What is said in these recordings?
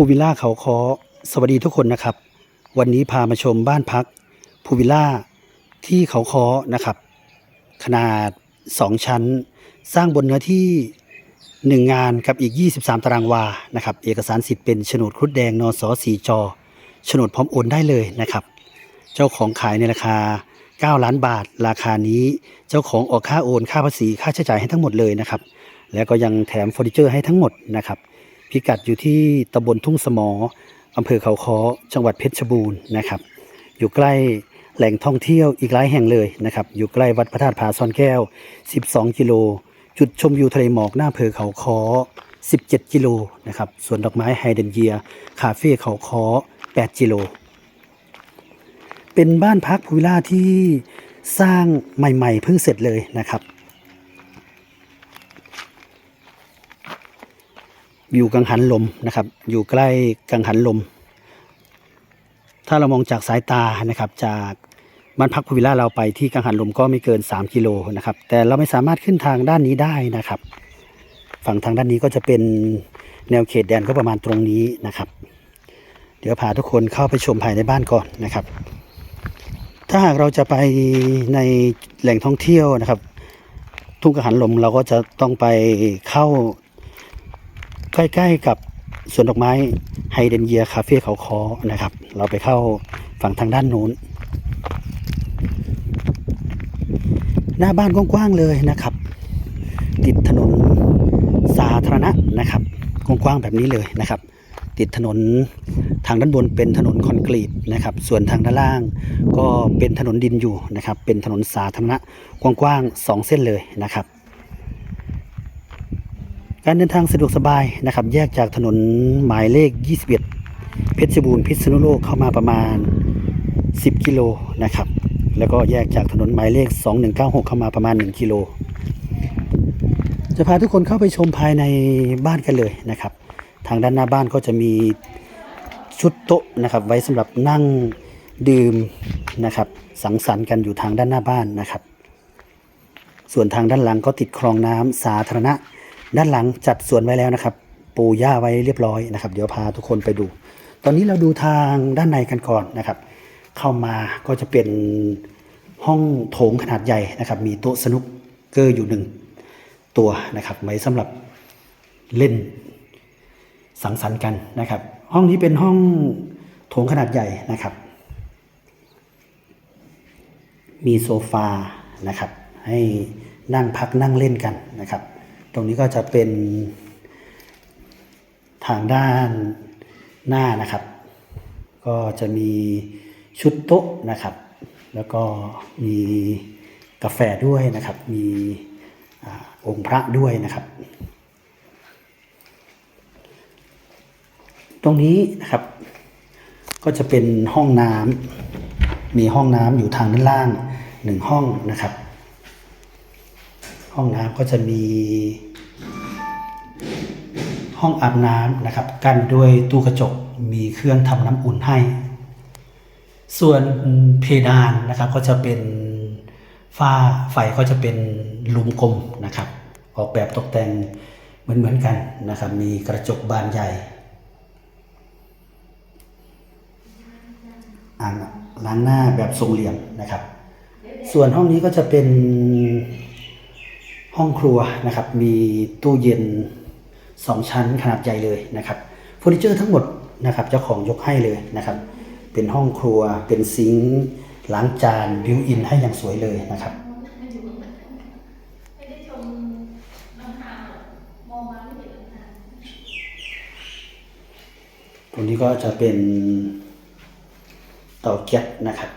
ภูวิลล่าเขาคอสวัสดีทุกคนนะครับ วันนี้พามาชมบ้านพักภูวิลล่าที่เขาคอนะครับ ขนาด 2 ชั้น สร้างบนเนื้อที่ 1 งานกับอีก 23 ตารางวานะครับ เอกสารสิทธิ์เป็นโฉนดครุฑแดงนสสีจอโฉนดพร้อมโอนได้เลยนะครับ เจ้าของขายในราคา 9 ล้านบาท ราคานี้เจ้าของออกค่าโอนค่าภาษีค่าใช้จ่ายให้ทั้งหมดเลยนะครับ แล้วก็ยังแถมเฟอร์นิเจอร์ให้ทั้งหมดนะครับ พิกัดอยู่ที่ตำบลทุ่งสมออำเภอเขาค้อจังหวัดเพชรบูรณ์นะครับ อยู่ใกล้แหล่งท่องเที่ยวอีกหลายแห่งเลยนะครับ อยู่ใกล้วัดพระธาตุผาซ่อนแก้ว 12 กิโล จุดชมวิวทะเลหมอกหน้าอำเภอเขาค้อ 17 กิโลนะครับสวนดอกไม้ไฮเดนเยียคาเฟ่เขาค้อ 8 กิโล เป็นบ้านพักพูวิลล่าที่สร้างใหม่ ๆ เพิ่งเสร็จเลยนะครับ อยู่กังหันลมนะครับ อยู่ใกล้กังหันลม ถ้าเรามองจากสายตานะครับ จากบ้านพักพูวิลล่าเราไปที่กังหันลมก็ไม่เกิน 3 กิโลนะครับ แต่เราไม่สามารถขึ้นทางด้านนี้ได้นะครับ ฝั่งทางด้านนี้ก็จะเป็นแนวเขตแดนก็ประมาณตรงนี้นะครับ เดี๋ยวพาทุกคนเข้าไปชมภายในบ้านก่อนนะครับ ถ้าหากเราจะไปในแหล่งท่องเที่ยวนะครับ ทุ่งกังหันลมเราก็จะต้องไปเข้า ใกล้ๆกับสวนดอกไม้ไฮเดนเยียคาเฟ่เขาคอนะครับ เราไปเข้าฝั่งทางด้านนู้น หน้าบ้านกว้างๆเลยนะครับ ติดถนนสาธารณะนะครับกว้างๆแบบนี้เลยนะครับ ติดถนนทางด้านบนเป็นถนนคอนกรีตนะครับ ส่วนทางด้านล่างก็เป็นถนนดินอยู่นะครับ เป็นถนนสาธารณะกว้างๆสองเส้นเลยนะครับ การเดินทางสะดวกสบายนะครับ แยกจากถนนหมายเลข 21 เพชรบูรณ์พิษณุโลกเข้ามาประมาณ 10 กิโลนะครับ แล้วก็แยกจากถนนหมายเลข 2196 เข้ามาประมาณ 1 กิโล จะพาทุกคนเข้าไปชมภายในบ้านกันเลยนะครับ ทางด้านหน้าบ้านก็จะมีชุดโต๊ะนะครับ ไว้สำหรับนั่งดื่มนะครับ สังสรรค์กันอยู่ทางด้านหน้าบ้านนะครับ ส่วนทางด้านหลังก็ติดคลองน้ำสาธารณะ ด้านหลังจัดสวนไว้แล้วนะครับ ปูหญ้าไว้เรียบร้อยนะครับ เดี๋ยวพาทุกคนไปดู ตอนนี้เราดูทางด้านในกันก่อนนะครับ เข้ามาก็จะเป็นห้องโถงขนาดใหญ่นะครับ มีโต๊ะสนุกเกอร์อยู่หนึ่งตัวนะครับ ไว้สำหรับเล่นสังสรรค์กันนะครับ ห้องนี้เป็นห้องโถงขนาดใหญ่นะครับ มีโซฟานะครับ ให้นั่งพักนั่งเล่นกันนะครับ ตรงนี้ก็จะเป็นทางด้านหน้านะครับ ก็จะมีชุดโต๊ะนะครับ แล้วก็มีกาแฟด้วยนะครับ มีอองค์พระด้วยนะครับ ตรงนี้นะครับ ก็จะเป็นห้องน้ำมีห้องน้ำอยู่ทางด้านล่างหนึ่งห้องนะครับ ห้องน้ำก็จะมี ห้องอาบน้ำนะครับ กั้นด้วยตู้กระจกมีเครื่องทำน้ำอุ่นให้ ส่วนเพดานนะครับก็จะเป็นฝ้าไฟก็จะเป็นลุมกลมนะครับ ออกแบบตกแต่งเหมือนเหมือนๆกันนะครับ มีกระจกบานใหญ่อ่างล้างหน้าแบบทรงเหลี่ยมนะครับ ส่วนห้องนี้ก็จะเป็น ห้องครัวนะครับ มีตู้เย็นสองชั้นขนาดใหญ่เลยนะครับเฟอร์นิเจอร์ทั้งหมดนะครับเจ้าของยกให้เลยนะครับ เป็นห้องครัวเป็นซิงค์ล้างจานบิวอินให้อย่างสวยเลยนะครับตรงนี้ก็จะเป็นเตาแก๊สนะครับ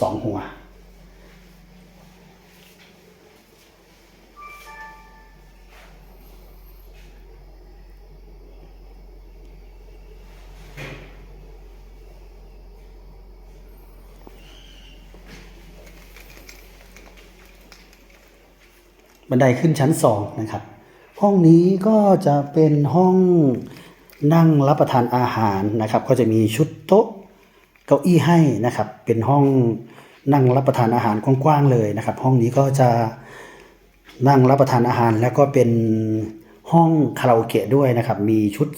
สองหัว บันไดขึ้นชั้นสองนะครับ ห้องนี้ก็จะเป็นห้องนั่งรับประทานอาหารนะครับ ก็จะมีชุดโต๊ะเก้าอี้ให้นะครับ เป็นห้องนั่งรับประทานอาหารกว้างๆเลยนะครับ ห้องนี้ก็จะนั่งรับประทานอาหาร แล้วก็เป็นห้องคาราโอเกะด้วยนะครับ มีชุด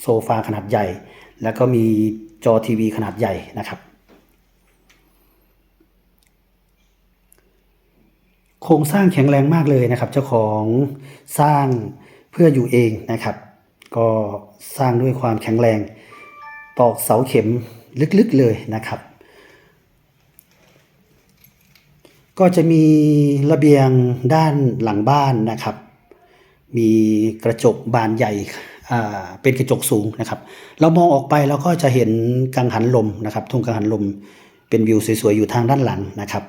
โซฟาขนาดใหญ่ แล้วก็มีจอทีวีขนาดใหญ่นะครับ โครงสร้างแข็งแรงมากเลยนะครับ เจ้าของสร้างเพื่ออยู่เองนะครับ ก็สร้างด้วยความแข็งแรง ตอกเสาเข็มลึกๆเลยนะครับ ก็จะมีระเบียงด้านหลังบ้านนะครับ มีกระจกบานใหญ่เป็นกระจกสูงนะครับ เรามองออกไปเราก็จะเห็นกังหันลมนะครับทุ่งกังหันลมเป็นวิวสวยๆอยู่ทางด้านหลังนะครับ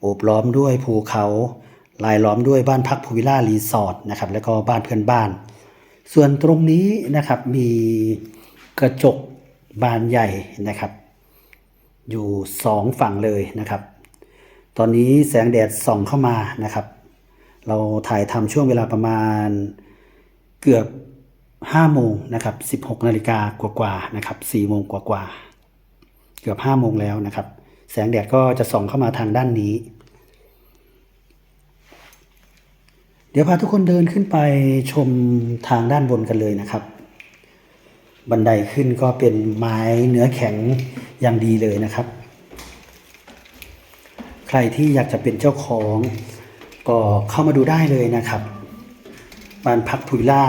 โอบล้อมด้วยภูเขาลายล้อมด้วยบ้านพักพูวิลล่ารีสอร์ทนะครับแล้วก็บ้านเพื่อนบ้าน ส่วนตรงนี้นะครับมีกระจกบานใหญ่นะครับ อยู่สองฝั่งเลยนะครับ ตอนนี้แสงแดดส่องเข้ามานะครับ เราถ่ายทำช่วงเวลาประมาณเกือบ5โมงนะครับ16นาฬิกากว่าๆนะครับ4โมงกว่าๆเกือบ5โมงแล้วนะครับ แสงแดดก็จะส่องเข้ามาทางด้านนี้ เดี๋ยวพาทุกคนเดินขึ้นไปชมทางด้านบนกันเลยนะครับ บันไดขึ้นก็เป็นไม้เนื้อแข็งอย่างดีเลยนะครับ ใครที่อยากจะเป็นเจ้าของก็เข้ามาดูได้เลยนะครับบ้านพักพูวิลล่า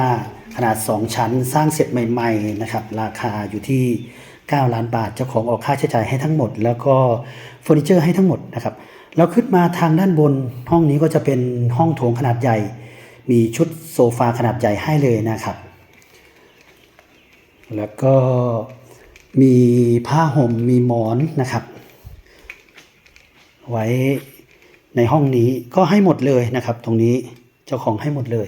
ขนาด 2 ชั้นสร้างเสร็จใหม่ ๆ นะครับ ราคาอยู่ที่ 9 ล้านบาท เจ้าของออกค่าใช้จ่ายให้ทั้งหมด แล้วก็เฟอร์นิเจอร์ให้ทั้งหมดนะครับแล้วขึ้นมาทางด้านบนห้องนี้ก็จะเป็นห้องโถงขนาดใหญ่ มีชุดโซฟาขนาดใหญ่ให้เลยนะครับ แล้วก็มีผ้าห่มมีหมอนนะครับ ไว้ในห้องนี้ก็ให้หมดเลยนะครับ ตรงนี้เจ้าของให้หมดเลย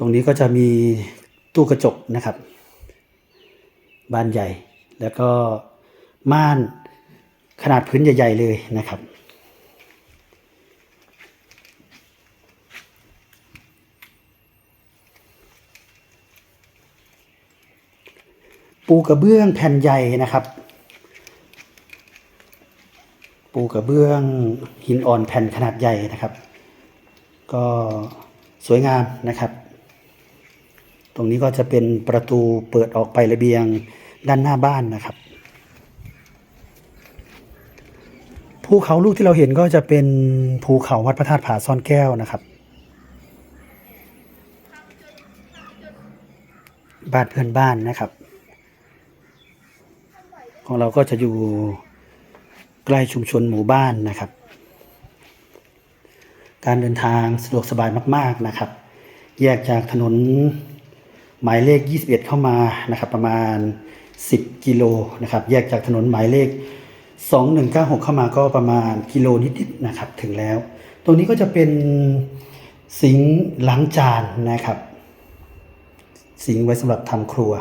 ตรงนี้ก็จะมีตู้กระจกนะครับ บานใหญ่ แล้วก็ม่านขนาดพื้นใหญ่ ๆ เลยนะครับปูกระเบื้องแผ่นใหญ่นะครับ ปูกระเบื้องหินอ่อนแผ่นขนาดใหญ่นะครับ ก็สวยงามนะครับ ตรงนี้ก็จะเป็นประตูเปิดออกไประเบียงด้านหน้าบ้านนะครับภูเขาลูกที่เราเห็นก็จะเป็นภูเขาวัดพระธาตุผาซ่อนแก้วนะครับ บ้านเพื่อนบ้านนะครับ ของเราก็จะอยู่ใกล้ชุมชนหมู่บ้านนะครับ การเดินทางสะดวกสบายมาก ๆนะครับ แยกจากถนน หมายเลข 21 เข้ามานะครับประมาณ 10 กิโลนะครับแยกจากถนนหมายเลข 2196 เข้ามาก็ประมาณกิโลนิดๆนะครับถึงแล้ว ตรงนี้ก็จะเป็นสิงค์ล้างจานนะครับ สิงไว้สำหรับทำครัว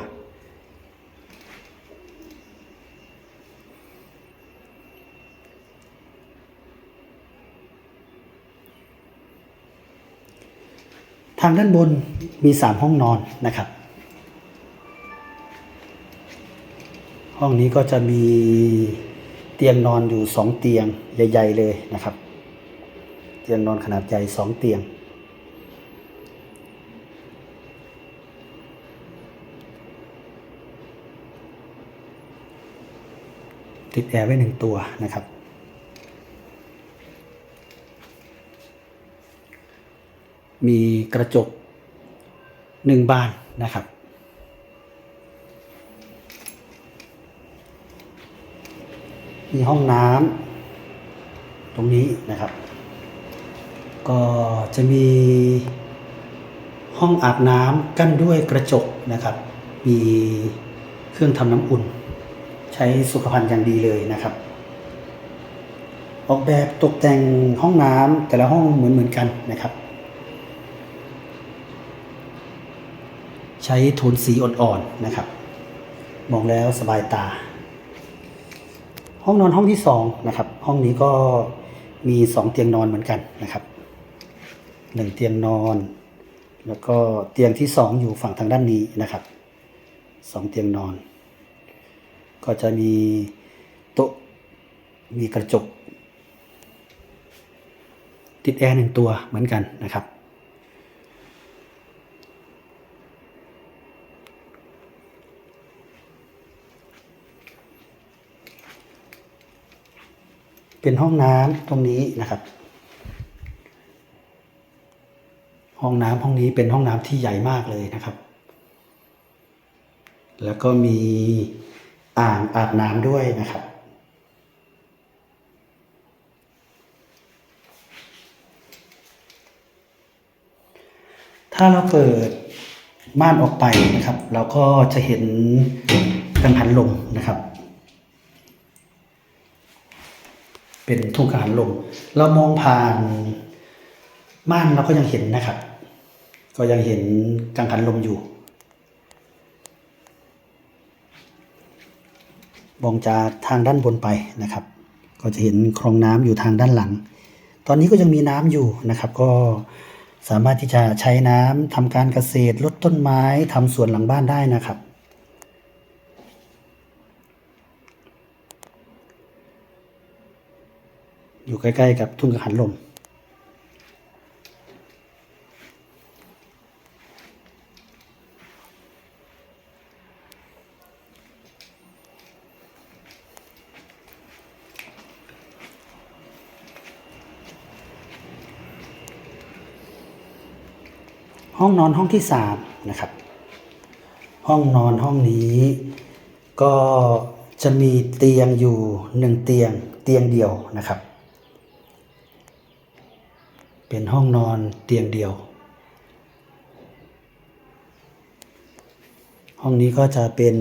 ทางด้านบน มีสามห้องนอนนะครับ ห้องนี้ก็จะมีเตียงนอนอยู่สองเตียงใหญ่ ๆ เลยนะครับ เตียงนอนขนาดใหญ่สองเตียงติดแอร์ไว้หนึ่งตัวนะครับ มีกระจก หนึ่งบานนะครับ มีห้องน้ำตรงนี้นะครับ ก็จะมีห้องอาบน้ำกั้นด้วยกระจกนะครับ มีเครื่องทำน้ำอุ่น ใช้สุขภัณฑ์อย่างดีเลยนะครับ ออกแบบตกแต่งห้องน้ำแต่ละห้องเหมือนเหมือนๆกันนะครับ ใช้โทนสีอ่อนๆนะครับ มองแล้วสบายตา ห้องนอนห้องที่สองนะครับ ห้องนี้ก็มีสองเตียงนอนเหมือนกันนะครับหนึ่งเตียงนอน แล้วก็เตียงที่สองอยู่ฝั่งทางด้านนี้นะครับสองเตียงนอน ก็จะมีโต๊ะมีกระจก ติดแอร์หนึ่งตัวเหมือนกันนะครับ เป็นห้องน้ำตรงนี้นะครับ ห้องน้ำห้องนี้เป็นห้องน้ำที่ใหญ่มากเลยนะครับ แล้วก็มีอ่างอาบน้ำด้วยนะครับถ้าเราเปิดม่านออกไปนะครับ เราก็จะเห็นกังหันลมนะครับ เป็นทุ่งกังหันลม เรามองผ่านม่านเราก็ยังเห็นนะครับ ก็ยังเห็นกังหันลมอยู่ มองจากทางด้านบนไปนะครับ ก็จะเห็นคลองน้ำอยู่ทางด้านหลัง ตอนนี้ก็ยังมีน้ำอยู่นะครับ ก็สามารถที่จะใช้น้ำทำการเกษตรลดต้นไม้ทำสวนหลังบ้านได้นะครับ อยู่ใกล้ๆกับทุ่งกังหันลม ห้องนอนห้องที่สามนะครับ ห้องนอนห้องนี้ก็จะมีเตียงอยู่หนึ่งเตียงเตียงเดียวนะครับ เป็นห้องนอนเตียงเดียว ห้องนี้ก็จะเป็น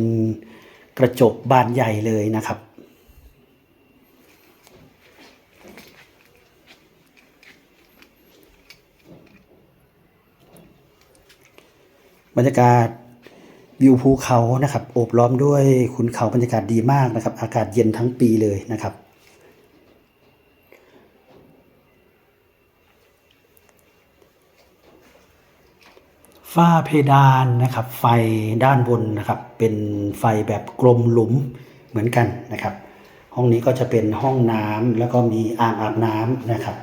กระจกบานใหญ่เลยนะครับบรรยากาศวิวภูเขานะครับโอบล้อมด้วยขุนเขาบรรยากาศดีมากนะครับ อากาศเย็นทั้งปีเลยนะครับ ฝ้าเพดานนะครับ ไฟด้านบนนะครับ เป็นไฟแบบกลมหลุมเหมือนกันนะครับ ห้องนี้ก็จะเป็นห้องน้ำแล้วก็มีอ่างอาบน้ำนะครับ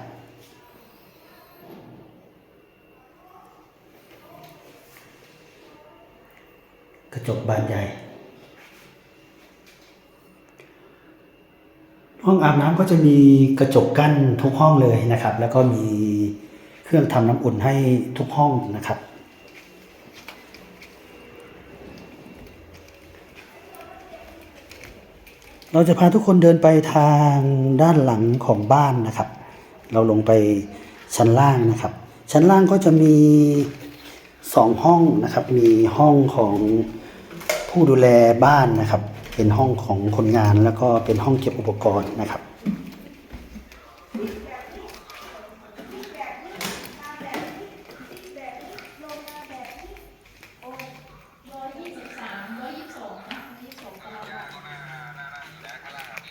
กระจกบานใหญ่ ห้องอาบน้ำก็จะมีกระจกกั้นทุกห้องเลยนะครับ แล้วก็มีเครื่องทำน้ำอุ่นให้ทุกห้องนะครับ เราจะพาทุกคนเดินไปทางด้านหลังของบ้านนะครับ เราลงไปชั้นล่างนะครับ ชั้นล่างก็จะมีสองห้องนะครับ มีห้องของผู้ดูแลบ้านนะครับ เป็นห้องของคนงานแล้วก็เป็นห้องเก็บอุปกรณ์นะครับ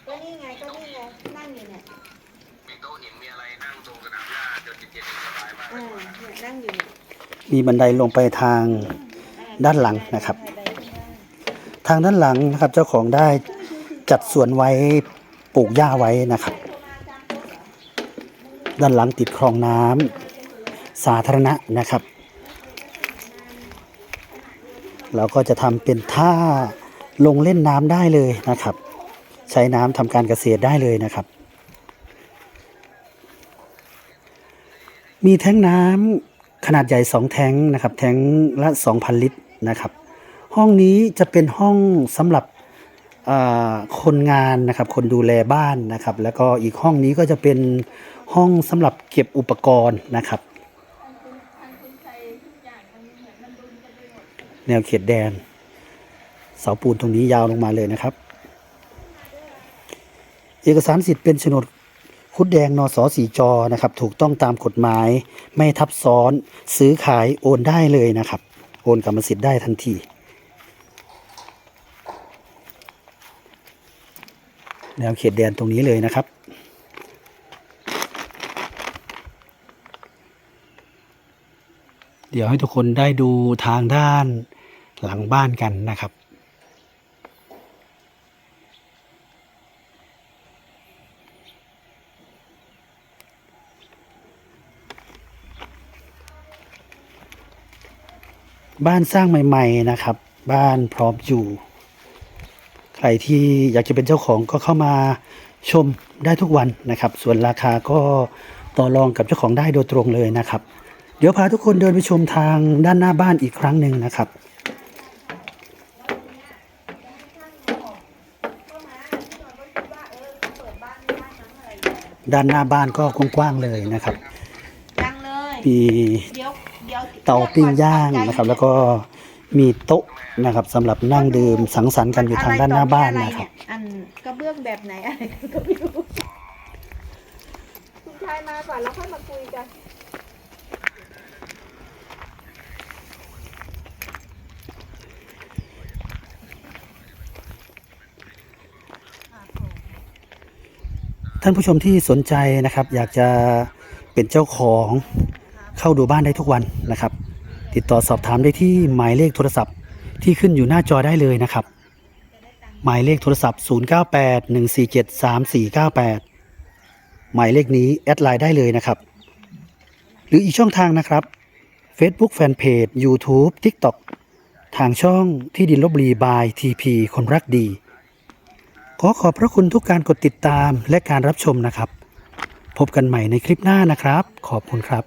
ก็นี่ไงก็นี่ไงนั่งอยู่เนี่ย มีโต๊ะหินมีอะไรนั่งตรงสนามหญ้าจนเย็นๆสบายมาก อ่าเนี่ยนั่งอยู่เนี่ย มีบันไดลงไปทางด้านหลังนะครับ ทางด้านหลังนะครับเจ้าของได้จัดสวนไว้ปลูกหญ้าไว้นะครับ ด้านหลังติดคลองน้ำสาธารณะนะครับ เราก็จะทำเป็นท่าลงเล่นน้ำได้เลยนะครับ ใช้น้ำทำการเกษตรได้เลยนะครับ มีแท้งน้ำ ขนาดใหญ่สองแท้งนะครับแท้งละ 2,000 ลิตรนะครับ ห้องนี้จะเป็นห้องสำหรับคนงานนะครับ คนดูแลบ้านนะครับ แล้วก็อีกห้องนี้ก็จะเป็นห้องสำหรับเก็บอุปกรณ์นะครับ แนวเขตแดน เสาปูนตรงนี้ยาวลงมาเลยนะครับ เอกสารสิทธิ์เป็นโฉนด คุดแดงนสสีจอนะครับถูกต้องตามกฎหมาย ไม่ทับซ้อนซื้อขายโอนได้เลยนะครับ โอนกรรมสิทธิ์ได้ทันทีแนวเขตแดนตรงนี้เลยนะครับ เดี๋ยวให้ทุกคนได้ดูทางด้านหลังบ้านกันนะครับ บ้านสร้างใหม่ๆนะครับ บ้านพร้อมอยู่ ใครที่อยากจะเป็นเจ้าของก็เข้ามาชมได้ทุกวันนะครับ ส่วนราคาก็ต่อรองกับเจ้าของได้โดยตรงเลยนะครับ เดี๋ยวพาทุกคนเดินไปชมทางด้านหน้าบ้านอีกครั้งหนึ่งนะครับด้านหน้าบ้านก็กว้างๆเลยนะครับดังเลยมี เดี๋ยว เดี๋ยวเตาปิ้งย่างนะครับ แล้วก็มีโต๊ะนะครับสำหรับนั่งดื่มสังสรรค์กันอยู่ทางด้านหน้าบ้านนะครับ อันกระเบื้องแบบไหนอะไรก็ไม่รู้คุณชายมาก่อนแล้วค่อยมาคุยกันท่านผู้ชมที่สนใจนะครับ อยากจะเป็นเจ้าของ เข้าดูบ้านได้ทุกวันนะครับ ติดต่อสอบถามได้ที่หมายเลขโทรศัพท์ที่ขึ้นอยู่หน้าจอได้เลยนะครับ หมายเลขโทรศัพท์ 0981473498 หมายเลขนี้แอดไลน์ได้เลยนะครับ หรืออีกช่องทางนะครับ Facebook Fanpage YouTube TikTok ทางช่องที่ดินลบบุรีบาย TP คนรักดี ขอขอบพระคุณทุกการกดติดตามและการรับชมนะครับ พบกันใหม่ในคลิปหน้านะครับ ขอบคุณครับ